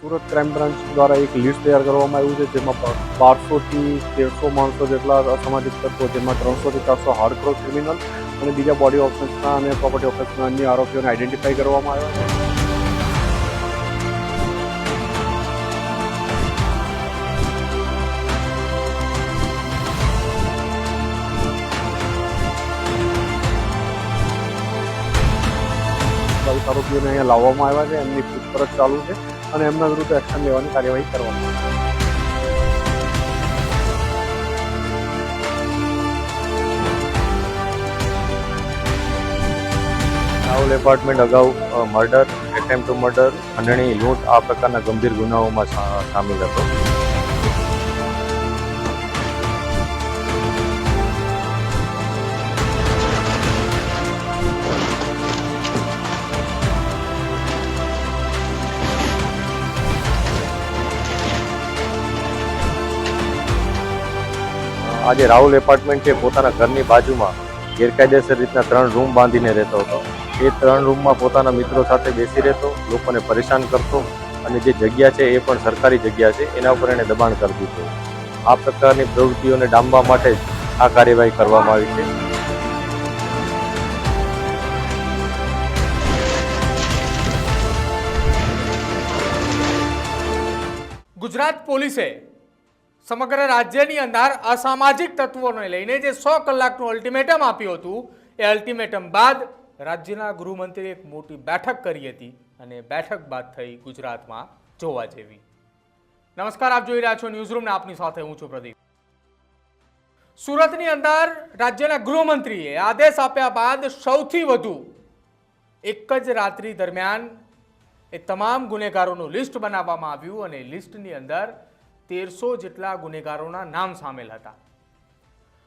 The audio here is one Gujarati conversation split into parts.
સુરત ક્રાઇમ બ્રાન્ચ દ્વારા એક લિસ્ટ તૈયાર કરવામાં આવ્યું છે, જેમાં બારસોથી તેરસો માણસો જેટલા અસામાજિક તત્વો, જેમાં ત્રણસોથી ચારસો હાર્ડકોર ક્રિમિનલ અને બીજા બોડી ઓફેન્સના અને પ્રોપર્ટી ઓફેન્સના અન્ય આરોપીઓને આઈડેન્ટિફાઈ કરવામાં આવ્યા છે. આરોપીઓને અહીંયા લાવવામાં આવ્યા છે, એમની પૂછપરછ ચાલુ છે. અને એમના વિરુદ્ધ એક્શન લેવાની કાર્યવાહી કરવામાં આવશે રાહુલ એપાર્ટમેન્ટ અગાઉ મર્ડર એટેમ્પ ટુ મર્ડર ખંડણી, લૂંટ આ પ્રકારના ગંભીર ગુનાઓમાં સામેલ હતો. આજે રાહુલ એપાર્ટમેન્ટ છે પોતાના ઘરની બાજુમાં ગેરકાયદેસર રીતના ત્રણ રૂમ બાંધીને રહેતો હતો. એ ત્રણ રૂમમાં પોતાના મિત્રો સાથે બેસી રહેતો, લોકોને પરેશાન કરતો અને જે જગ્યા છે એ પણ સરકારી જગ્યા છે, એના ઉપર એણે દબાણ કરી દીધું. આ પ્રકારની પ્રવૃત્તિઓને ડામવા માટે જ આ કાર્યવાહી કરવામાં આવી છે. ગુજરાત પોલીસે સમગ્ર રાજ્યની અંદર અસામાજિક તત્વોને લઈને જે સો કલાકનું અલ્ટિમેટમ આપ્યું હતું, એ અલ્ટિમેટમ બાદ રાજ્યના ગૃહમંત્રીએ એક મોટી બેઠક કરી હતી અને બેઠક બાદ થઈ ગુજરાતમાં જોવા જેવી. નમસ્કાર, આપ જોઈ રહ્યા છો ન્યૂઝરૂમને આપની સાથે હું છું પ્રદીપ. સુરતની અંદર રાજ્યના ગૃહમંત્રીએ આદેશ આપ્યા બાદ સૌથી વધુ એક જ રાત્રિ દરમિયાન એ તમામ ગુનેગારોનું લિસ્ટ બનાવવામાં આવ્યું અને લિસ્ટની અંદર તેરસો જેટલા ગુનેગારોના નામ સામેલ હતા.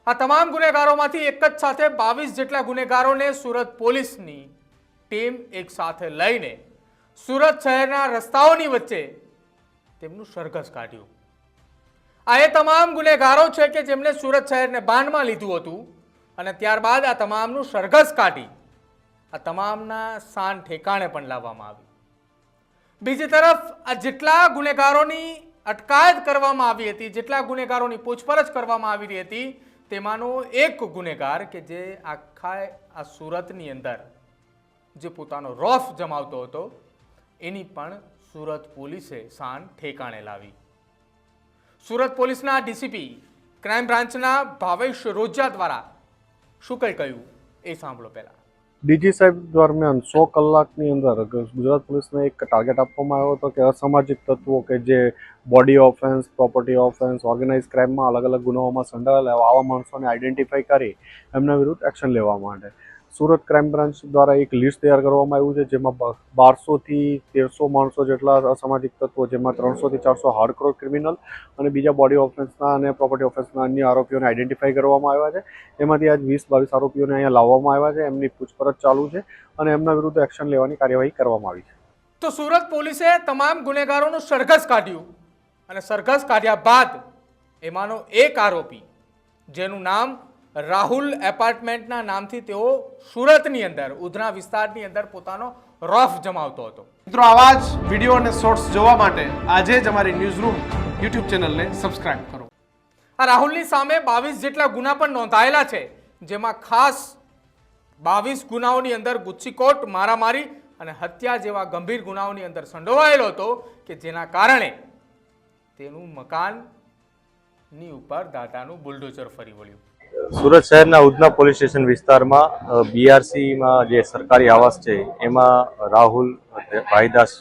આ તમામ ગુનેગારોમાંથી એક જ સાથે બાવીસ જેટલા ગુનેગારોને સુરત પોલીસની ટીમ એક સાથે લઈને સુરત શહેરના રસ્તાઓની વચ્ચે તેમનું સરઘસ કાઢ્યું. આ એ તમામ ગુનેગારો છે કે જેમણે સુરત શહેરને બાનમાં લીધું હતું અને ત્યારબાદ આ તમામનું સરઘસ કાઢી આ તમામના સાન ઠેકાણે પણ લાવવામાં આવી બીજી તરફ આ જેટલા ગુનેગારોની અટકાયત કરવામાં આવી હતી, જેટલા ગુનેગારોની પૂછપરછ કરવામાં આવી રહી હતી, તેમાંનો એક ગુનેગાર કે જે આખા આ સુરતની અંદર જે પોતાનો રોફ જમાવતો હતો, એની પણ સુરત પોલીસે શાન ઠેકાણે લાવી. સુરત પોલીસના ડીસીપી ક્રાઇમ બ્રાન્ચના ભાવેશ રોજા દ્વારા શું કંઈ કહ્યું એ સાંભળો પહેલા. ડીજી સાહેબ દરમિયાન સો કલાકની અંદર ગુજરાત પોલીસને એક ટાર્ગેટ આપવામાં આવ્યો હતો કે અસામાજિક તત્વો કે જે body offence property offence organise ક્રાઇમમાં અલગ અલગ ગુનાઓમાં સંડોવાયેલા હોય, આવા માણસોને આઈડેન્ટિફાઈ કરી એમના વિરુદ્ધ એક્શન લેવા માટે. સુરત ક્રાઇમ બ્રાન્ચ દ્વારા એક લિસ્ટ તૈયાર કરવામાં આવ્યું છે, જેમાં બારસોથી તેરસો માણસો જેટલા અસામાજિક તત્વો, જેમાં ત્રણસોથી ચારસો હાર્ડકોર ક્રિમિનલ અને બીજા બોડી ઓફેન્સના અને પ્રોપર્ટી ઓફેન્સના અન્ય આરોપીઓને આઈડેન્ટિફાઈ કરવામાં આવ્યા છે. એમાંથી આજ વીસ બાવીસ આરોપીઓને અહીંયા લાવવામાં આવ્યા છે, એમની પૂછપરછ ચાલુ છે અને એમના વિરુદ્ધ એક્શન લેવાની કાર્યવાહી કરવામાં આવી છે. તો સુરત પોલીસે તમામ ગુનેગારોનું સરઘસ કાઢ્યું અને સરઘસ કાઢ્યા બાદ એમાંનો એક આરોપી, જેનું નામ રાહુલ એપાર્ટમેન્ટના નામથી તેઓ સુરતની અંદર ઉધના વિસ્તારની અંદર પોતાનો રોફ જમાવતો હતો. મિત્રો આવા જ વીડિયો અને શોર્ટ્સ જોવા માટે આજે જ અમારી ન્યૂઝ રૂમ યુટ્યુબ ચેનલને સબસ્ક્રાઇબ કરો. આ રાહુલની સામે બાવીસ જેટલા ગુના પણ નોંધાયેલા છે જેમાં ખાસ બાવીસ ગુનાઓની અંદર ગુચ્છીકોટ મારામારી અને હત્યા જેવા ગંભીર ગુનાઓની અંદર સંડોવાયેલો હતો કે જેના કારણે તેનું મકાનની ઉપર દાદાનું બુલડોઝર ફરી વળ્યું. સુરત શહેરના ઉધના પોલીસ સ્ટેશન વિસ્તારમાં બીઆરસીમાં જે સરકારી આવાસ છે, એમાં રાહુલ ભાઈદાસ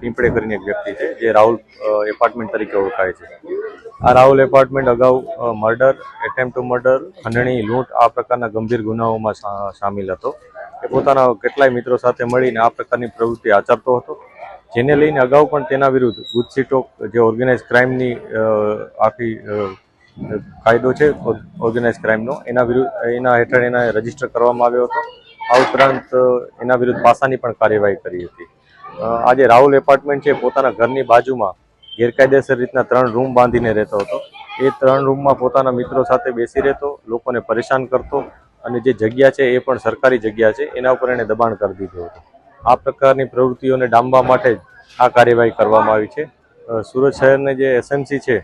પીંપડે કરીને એક વ્યક્તિ છે, જે રાહુલ એપાર્ટમેન્ટ તરીકે ઓળખાય છે. આ રાહુલ એપાર્ટમેન્ટ અગાઉ મર્ડર એટેમ્પ ટુ મર્ડર ખંડણી, લૂંટ, આ પ્રકારના ગંભીર ગુનાઓમાં સામેલ હતો. એ પોતાના કેટલાય મિત્રો સાથે મળીને આ પ્રકારની પ્રવૃત્તિ આચરતો હતો. જેને લઈને અગાઉ પણ તેના વિરુદ્ધ ગુજસીટોક જે ઓર્ગેનાઇઝ ક્રાઇમની આખી કાયદો છે ઓર્ગેનાઇઝ ક્રાઇમનો. એના વિરુદ્ધ, એના હેઠળ એના રજિસ્ટર કરવામાં આવ્યો હતો. આ ઉપરાંત એના વિરુદ્ધ પાસાની પણ કાર્યવાહી કરી હતી. આજે રાહુલ એપાર્ટમેન્ટ છે પોતાના ઘરની બાજુમાં ગેરકાયદેસર રીતના ત્રણ રૂમ બાંધીને રહેતો હતો. એ ત્રણ રૂમમાં પોતાના મિત્રો સાથે બેસી રહેતો, લોકોને પરેશાન કરતો અને જે જગ્યા છે એ પણ સરકારી જગ્યા છે, એના ઉપર એણે દબાણ કરી દીધું હતું. આ પ્રકારની પ્રવૃત્તિઓને ડામવા માટે જ આ કાર્યવાહી કરવામાં આવી છે. સુરત શહેરને જે એસએમસી છે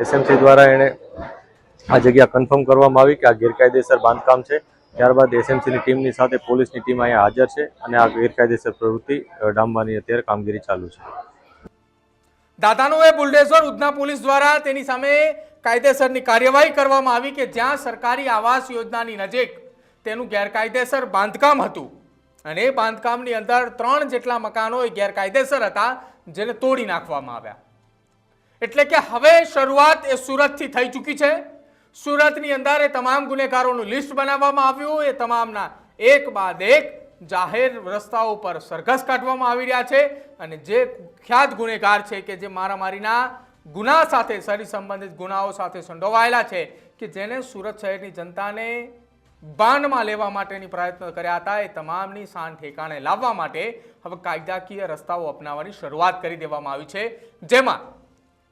એસએમસી દ્વારા એણે આ જગ્યા કન્ફર્મ કરવામાં આવી કે આ ગેરકાયદેસર બાંધકામ છે. ત્યારબાદ એસએમસીની ટીમની સાથે પોલીસની ટીમ અહીંયા હાજર છે અને આ ગેરકાયદેસર પ્રવૃત્તિ ડામવાની અત્યારે કામગીરી ચાલુ છે. દાદાનું એ બુલડેઝર ઉધના પોલીસ દ્વારા તેની સામે કાયદેસરની કાર્યવાહી કરવામાં આવી કે જ્યાં સરકારી આવાસ યોજનાની નજીક તેનું ગેરકાયદેસર બાંધકામ હતું. અને એ બાંધકામની અંદર ત્રણ જેટલા મકાનો એ ગેરકાયદેસર હતા, જેને તોડી નાખવામાં આવ્યા. એટલે કે હવે શરૂઆત એ સુરતથી થઈ ચૂકી છે. સુરતની અંદર એ તમામ ગુનેગારોનું લિસ્ટ બનાવવામાં આવ્યું. એ તમામના એક બાદ એક જાહેર રસ્તાઓ પર સરઘસ કાઢવામાં આવી રહ્યા છે. અને જે ખ્યાત ગુનેગાર છે કે જે મારામારીના ગુના સાથે, શરીર સંબંધિત ગુનાઓ સાથે સંડોવાયેલા છે, કે જેને સુરત શહેરની જનતાને બાનમાં લેવા માટેની પ્રયત્ન કર્યા હતા, એ તમામની શાન ઠેકાણે લાવવા માટે હવે કાયદાકીય રસ્તાઓ અપનાવવાની શરૂઆત કરી દેવામાં આવી છે. જેમાં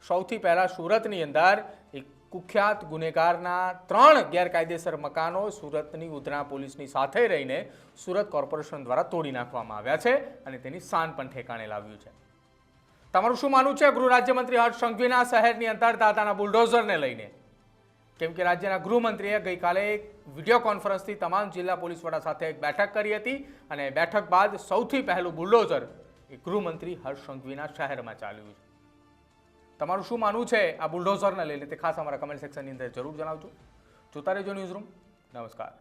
સૌથી પહેલા સુરતની અંદર એક કુખ્યાત ગુનેગારના ત્રણ ગેરકાયદેસર મકાનો સુરતની ઉધના પોલીસની સાથે રહીને સુરત કોર્પોરેશન દ્વારા તોડી નાખવામાં આવ્યા છે અને તેની શાન પણ ઠેકાણે લાવ્યું છે. તમારું શું માનવું છે? ગૃહ રાજ્યમંત્રી હર્ષ સંઘવીના શહેરની અંદર દાદાના બુલડોઝરને લઈને. કેમ કે રાજ્યના ગૃહમંત્રીએ ગઈકાલે વીડિયો કોન્ફરન્સથી તમામ જિલ્લા પોલીસ વડા સાથે એક બેઠક કરી હતી અને બેઠક બાદ સૌથી પહેલું બુલડોઝર એ ગૃહમંત્રી હર્ષ સંઘવીના શહેરમાં ચાલ્યું છે. તમારું શું માનવું છે આ બુલડોઝરને લઈને તે ખાસ અમારા કમેન્ટ સેક્શનની અંદર જરૂર જણાવજો. જોતા રહેજો ન્યૂઝ રૂમ નમસ્કાર.